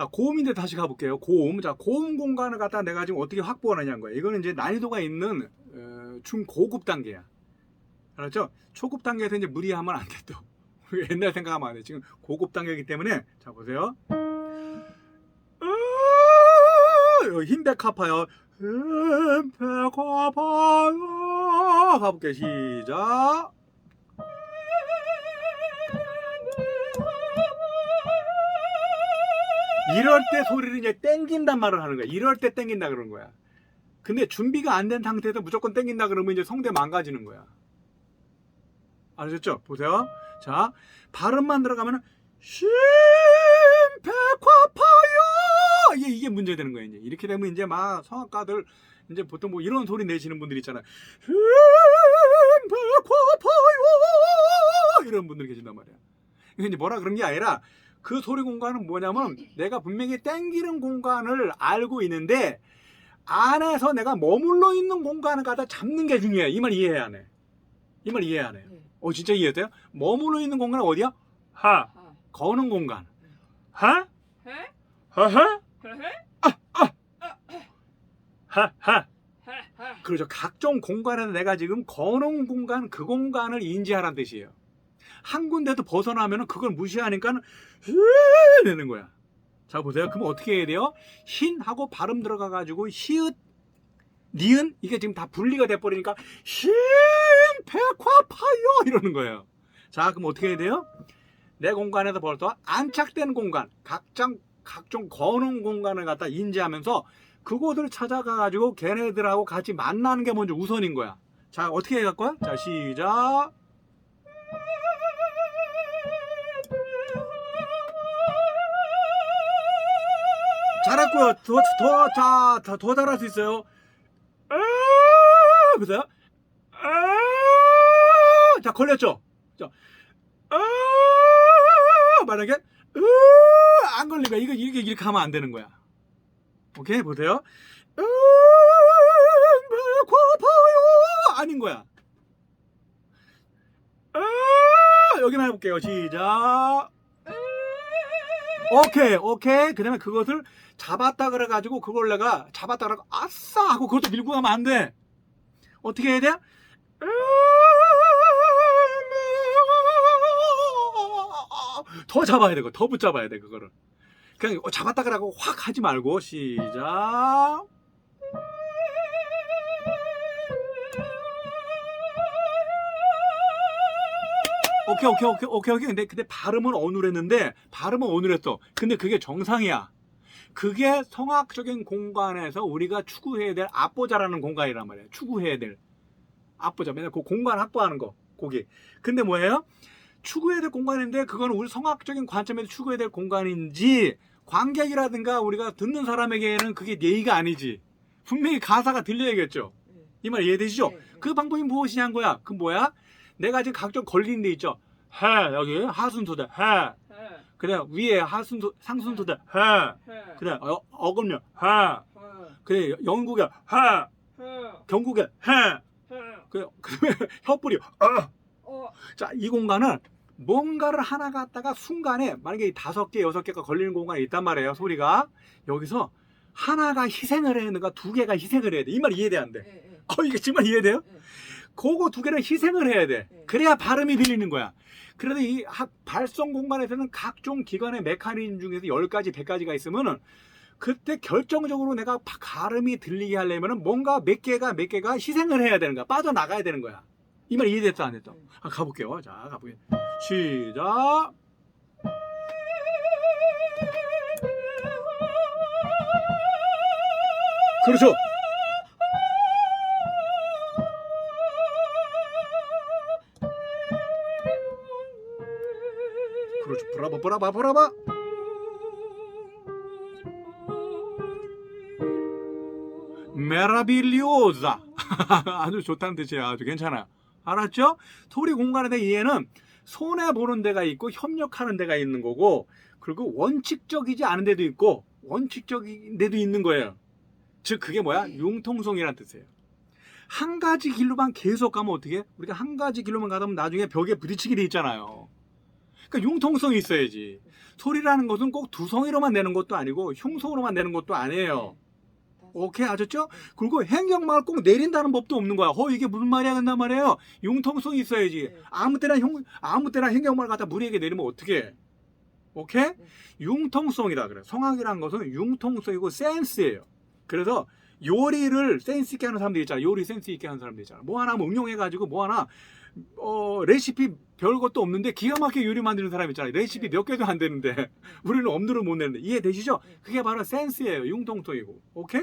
자, 고음인데 다시 가볼게요. 고음. 자, 고음 공간을 갖다 내가 지금 어떻게 확보하느냐는 거예요. 이거는 이제 난이도가 있는 어, 중고급 단계야. 알았죠? 초급 단계에서 이제 무리하면 안돼 또. 옛날 생각하면 안 돼. 지금 고급 단계이기 때문에 자 보세요. 으, 흰백 아파요. 흰백 아파요. 가볼게요. 시작. 이럴 때 소리를 이제 땡긴단 말을 하는 거야. 이럴 때 땡긴다 그러는 거야. 근데 준비가 안 된 상태에서 무조건 땡긴다 그러면 이제 성대 망가지는 거야. 아셨죠? 보세요. 자, 발음만 들어가면은 심백화파요. 이게 이게 문제 되는 거예요. 이제 이렇게 되면 이제 막 성악가들 이제 보통 뭐 이런 소리 내시는 분들 있잖아요. 심백화파요. 이런 분들 계신단 말이야. 이게 이제 뭐라 그런 게 아니라 그 소리 공간은 뭐냐면 내가 분명히 땡기는 공간을 알고 있는데 안에서 내가 머물러 있는 공간을 갖다 잡는 게 중요해. 이 말 이해해야 하네. 이 말 이해해야 하네. 네. 어 진짜 이해돼요? 머물러 있는 공간은 어디야? 하. 아. 거는 공간. 하? 해? 하하? 해? 하하. 해? 해? 그렇죠. 각종 공간에서 내가 지금 거는 공간 그 공간을 인지하라는 뜻이에요. 한 군데도 벗어나면 그걸 무시하니까 되는 거야. 자 보세요. 그럼 어떻게 해야 돼요? 흰 하고 발음 들어가 가지고 히읗 니은 이게 지금 다 분리가 돼 버리니까 흰 백화파요 이러는 거예요. 자 그럼 어떻게 해야 돼요? 내 공간에서 벌써 안착된 공간, 각종 각종 거는 공간을 갖다 인지하면서 그곳을 찾아가 가지고 걔네들하고 같이 만나는 게 먼저 우선인 거야. 자 어떻게 해갈 거야? 자 시작. 잘했고요. 더더더 더 잘할 수 있어요. 아, 보세요. 아, 자 걸렸죠. 자, 아, 만약에 으, 안 거야. 이거 이렇게 이렇게 하면 안 되는 거야. 오케이 보세요. 으, 배고파요. 아닌 거야. 아, 여기만 해볼게요. 시작. 오케이, 오케이. 그 다음에 그것을 잡았다 그래가지고 그걸 내가 잡았다 그래고 아싸 하고 그것도 밀고 가면 안 돼. 어떻게 해야 돼? 더 잡아야 돼. 더 붙잡아야 돼. 그거를. 그냥 잡았다 그러고 확 하지 말고 시작. 오케이 오케이 오케이 오케이 오케이. 근데 근데 발음은 어눌했는데 발음은 어눌했어. 근데 그게 정상이야. 그게 성악적인 공간에서 우리가 추구해야 될 앞보자라는 공간이란 말이야. 추구해야 될 앞보자. 맨날 그 공간 확보하는 거 거기. 근데 뭐예요? 추구해야 될 공간인데 그건 우리 성악적인 관점에서 추구해야 될 공간인지 관객이라든가 우리가 듣는 사람에게는 그게 예의가 아니지. 분명히 가사가 들려야겠죠. 이 말 이해되시죠? 네, 네. 그 방법이 무엇이냐는 거야. 그 뭐야? 내가 지금 각종 걸린 데 있죠. 해 여기 하순소대 해. 해? 그래 위에 하순소 상순소대 해. 해? 그래 어, 어금녀 해. 해? 그래 영국에 해. 해? 경국에 해. 해? 그래 그다음에 혀뿌리. 어. 어? 자이 공간은 뭔가를 하나 갖다가 순간에 만약에 다섯 개 여섯 개가 걸리는 공간이 있단 말이에요. 소리가 여기서 하나가 희생을 해야 되는가 두 개가 희생을 해야 돼. 이 말 이해돼 안 돼? 예, 예. 어 이게 정말 이해돼요? 예. 그거 두 개를 희생을 해야 돼. 네. 그래야 발음이 들리는 거야. 그래도 이 학- 발성 공간에서는 각종 기관의 메커니즘 중에서 10가지, 100가지가 있으면은 그때 결정적으로 내가 바- 발음이 들리게 하려면은 뭔가 몇 개가 몇 개가 희생을 해야 되는 거야. 빠져나가야 되는 거야. 이 말 이해됐어, 안 됐어? 아, 가볼게요. 자, 가볼게요. 시작. 그렇죠. 그렇죠. 브라보, 브라바, 브라바. 메라빌리오자 아주 좋다는 뜻이에요 아주 괜찮아요 알았죠? 소리 공간에 대한 이해는 손해 보는 데가 있고 협력하는 데가 있는 거고 그리고 원칙적이지 않은 데도 있고 원칙적인 데도 있는 거예요 즉 그게 뭐야? 융통성이라는 뜻이에요 한 가지 길로만 계속 가면 어떻게? 우리가 한 가지 길로만 가다 보면 나중에 벽에 부딪히게 돼 있잖아요 그러니까 융통성이 있어야지. 소리라는 것은 꼭 두성이로만 내는 것도 아니고 흉성으로만 내는 것도 아니에요. 오케이 아셨죠? 그리고 행정말 꼭 내린다는 법도 없는 거야. 어 이게 무슨 말이야 한단 말이에요. 융통성이 있어야지. 네. 아무 때나 형 아무 때나 행정말 갖다 무리하게 내리면 어떻게? 오케이? 융통성이다 그래. 성악이라는 것은 융통성이고 센스예요. 그래서 요리를 센스 있게 하는 사람들 있잖아. 요리 센스 있게 하는 사람들 있잖아. 뭐 하나 뭐 응용해 가지고 뭐 하나 어 레시피 별 것도 없는데 기가 막히게 요리 만드는 사람 있잖아요. 레시피 몇 개도 안 되는데 우리는 엄두를 못 내는데 이해되시죠? 그게 바로 센스예요. 융통성이고. 오케이?